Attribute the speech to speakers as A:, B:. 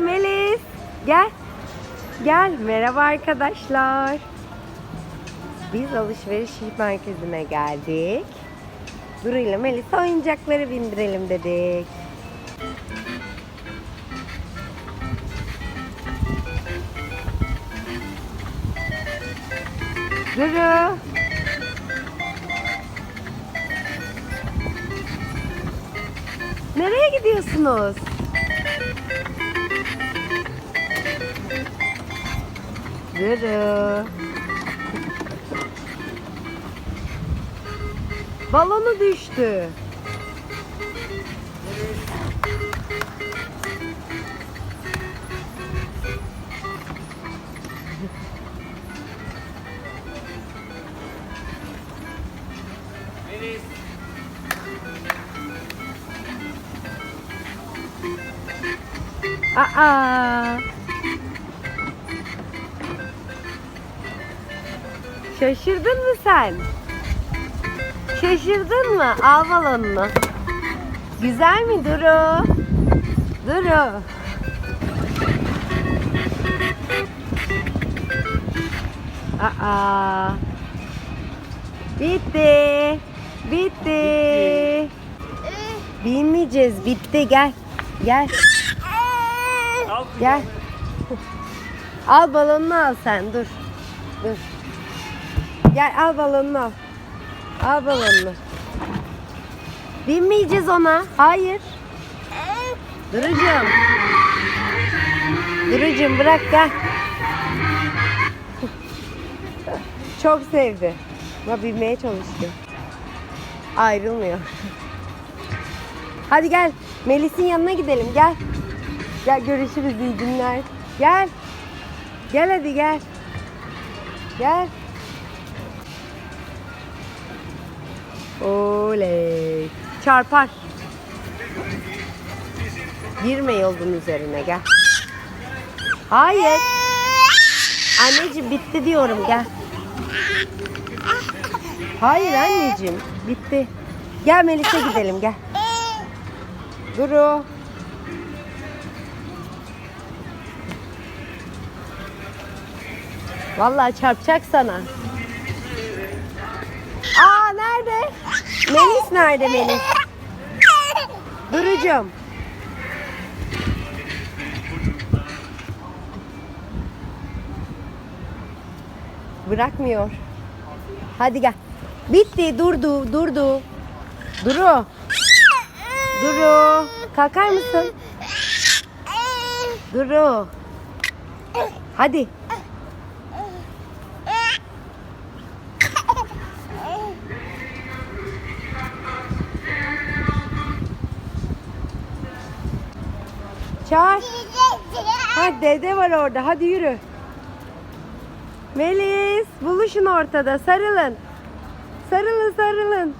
A: Melis gel. Gel merhaba arkadaşlar. Biz alışveriş merkezine geldik. Duru ile Melis'e oyuncakları bindirelim dedik. Duru. Nereye gidiyorsunuz? Duru. Balonu düştü. Aa. Şaşırdın mı sen? Şaşırdın mı? Al balonunu. Güzel mi Duru? Duru. Aa. Bitti. Bitti. Binmeyeceğiz. Bitti. Gel. Gel. Gel. Al balonunu al sen. Dur. Dur. Gel al balonunu al. Al balonunu. Binmeyeceğiz ona. Hayır. Durucum. Durucum bırak gel. Çok sevdi. Ama binmeye çalışıyor. Ayrılmıyor. Hadi gel. Melis'in yanına gidelim. Gel. Gel görüşürüz iyi günler. Gel. Gel hadi gel. Gel. Oley. Çarpar. Girme yolun üzerine gel. Hayır. Anneciğim bitti diyorum gel. Hayır anneciğim bitti. Gel Melis'e gidelim gel. Duru. Vallahi çarpacak sana. Aa nerede? Melis nerede Melis? Durucum. Bırakmıyor. Hadi gel. Bitti durdu durdu. Duru. Duru. Kalkar mısın? Duru. Hadi. Çağır. Ha dede var orada. Hadi yürü. Melis buluşun ortada. Sarılın. Sarılın sarılın.